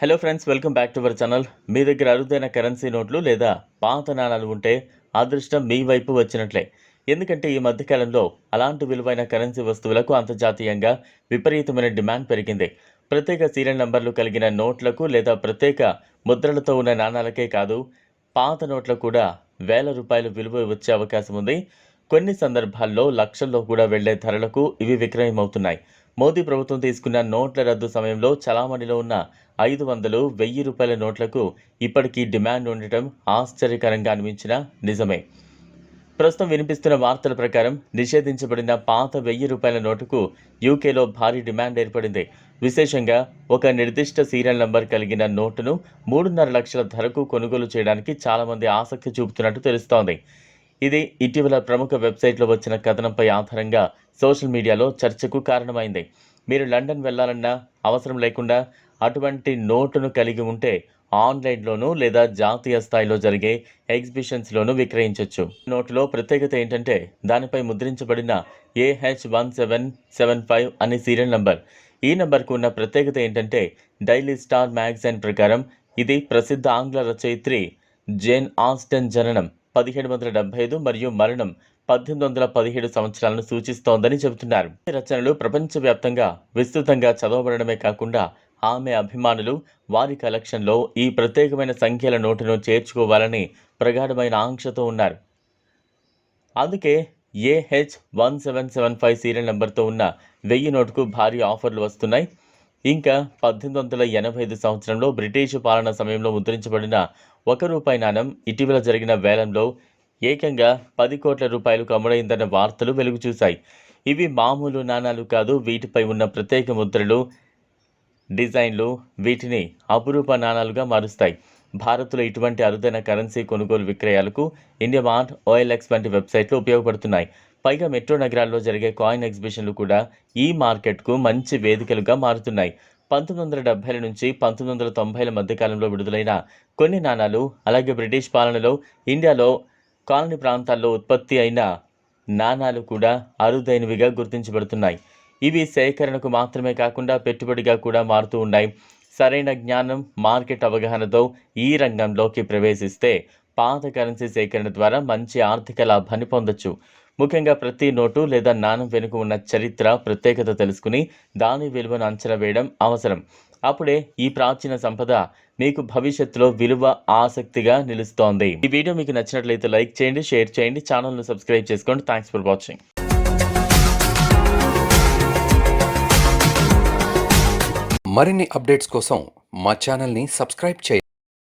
Hello friends welcome back to our channel మీ దగ్గర అరుదైన currency నోట్లు లేదా పాత నాణాలు ఉంటే అదృష్టం మీ వైపు వచ్చినట్లే. ఎందుకంటే ఈ మధ్యకాలంలో అలాంటి విలువైన కరెన్సీ వస్తువులకు అంతర్జాతీయంగా విపరీతమైన డిమాండ్ పెరిగింది. ప్రత్యేక సీరియల్ నంబర్లు కలిగిన నోట్లకు లేదా ప్రత్యేక ముద్రలతో ఉన్న నాణాలకే కాదు పాత నోట్లకు కూడా వేల రూపాయలు విలువ వచ్చే అవకాశం ఉంది. కొన్ని సందర్భాల్లో లక్షల్లో కూడా వెళ్ళే ధరలకు ఇవి విక్రయమవుతున్నాయి. మోదీ ప్రభుత్వం తీసుకున్న నోట్ల రద్దు సమయంలో చలామణిలో ఉన్న ఐదు వందలు వెయ్యి రూపాయల నోట్లకు ఇప్పటికీ డిమాండ్ ఉండటం ఆశ్చర్యకరంగా అనిపించిన నిజమే. ప్రస్తుతం వినిపిస్తున్న వార్తల ప్రకారం నిషేధించబడిన పాత వెయ్యి రూపాయల నోటుకు యూకేలో భారీ డిమాండ్ ఏర్పడింది. విశేషంగా ఒక నిర్దిష్ట సీరియల్ నంబర్ కలిగిన నోటును మూడున్నర లక్షల ధరకు కొనుగోలు చేయడానికి చాలామంది ఆసక్తి చూపుతున్నట్టు తెలుస్తోంది. ఇది ఇటీవల ప్రముఖ వెబ్సైట్లో వచ్చిన కథనంపై ఆధారంగా సోషల్ మీడియాలో చర్చకు కారణమైంది. మీరు లండన్ వెళ్ళాలన్నా అవసరం లేకుండా అటువంటి నోటును కలిగి ఉంటే ఆన్లైన్లోనూ లేదా జాతీయ స్థాయిలో జరిగే ఎగ్జిబిషన్స్లోనూ విక్రయించవచ్చు నోటులో ప్రత్యేకత ఏంటంటే దానిపై ముద్రించబడిన AH one seven seven five అనే సీరియల్ నంబర్. ఈ నంబర్కు ఉన్న ప్రత్యేకత ఏంటంటే డైలీ స్టార్ మ్యాగజైన్ ప్రకారం ఇది ప్రసిద్ధ ఆంగ్ల రచయిత్రి జేన్ ఆస్టన్ జననం. పదిహేడు వందల డెబ్బై ఐదు మరియు మరణం పద్దెనిమిది వందల పదిహేడు సంవత్సరాలను సూచిస్తోందని చెబుతున్నారు. రచనలు ప్రపంచవ్యాప్తంగా విస్తృతంగా చదవబడమే కాకుండా ఆమె అభిమానులు వారి కలెక్షన్లో ఈ ప్రత్యేకమైన సంఖ్యల నోటును చేర్చుకోవాలని ప్రగాఢమైన ఆంక్షతో ఉన్నారు. అందుకే AH one seven seven five serial నెంబర్తో ఉన్న వెయ్యి నోటుకు భారీ ఆఫర్లు వస్తున్నాయి. ఇంకా పద్దెనిమిది వందల ఎనభై ఐదు సంవత్సరంలో బ్రిటిష్ పాలన సమయంలో ముద్రించబడిన ఒక రూపాయి నాణం ఇటీవల జరిగిన వేలంలో ఏకంగా పది కోట్ల రూపాయలకు అమ్ముడైందన్న వార్తలు వెలుగు చూశాయి. ఇవి మామూలు నాణాలు కాదు వీటిపై ఉన్న ప్రత్యేక ముద్రలు డిజైన్లు వీటిని అపురూప నాణాలుగా మారుస్తాయి. భారత్లో ఇటువంటి అరుదైన కరెన్సీ కొనుగోలు విక్రయాలకు ఇండియా మార్ట్ ఓఎల్ఎక్స్ వంటి వెబ్సైట్లు ఉపయోగపడుతున్నాయి. పైగా మెట్రో నగరాల్లో జరిగే కాయిన్ ఎగ్జిబిషన్లు కూడా ఈ మార్కెట్కు మంచి వేదికలుగా మారుతున్నాయి. పంతొమ్మిది వందల డెబ్బైల నుంచి పంతొమ్మిది వందల తొంభైల మధ్యకాలంలో విడుదలైన కొన్ని నాణాలు అలాగే బ్రిటిష్ పాలనలో ఇండియాలో కాలనీ ప్రాంతాల్లో ఉత్పత్తి అయిన నాణాలు కూడా అరుదైనవిగా గుర్తించబడుతున్నాయి. ఇవి సేకరణకు మాత్రమే కాకుండా పెట్టుబడిగా కూడా మారుతూ ఉన్నాయి. సరైన జ్ఞానం మార్కెట్ అవగాహనతో ఈ రంగంలోకి ప్రవేశిస్తే పాత కరెన్సీ సేకరణ ద్వారా మంచి ఆర్థిక లాభాన్ని పొందొచ్చు. ముఖ్యంగా ప్రతి నోటు లేదా నాణం వెనుక ఉన్న చరిత్ర ప్రత్యేకత తెలుసుకుని దాని విలువను అంచనా వేయడం అవసరం. అప్పుడే ఈ ప్రాచీన సంపద మీకు భవిష్యత్తులో విలువ ఆసక్తిగా నిలుస్తోంది. ఈ వీడియో మీకు నచ్చినట్లయితే లైక్ చేయండి షేర్ చేయండి ఛానల్ను సబ్స్క్రైబ్ చేసుకోండి. థ్యాంక్స్ ఫర్ వాచింగ్ మరిన్ని అప్డేట్స్ కోసం మా ఛానల్ని సబ్స్క్రైబ్ చేయండి.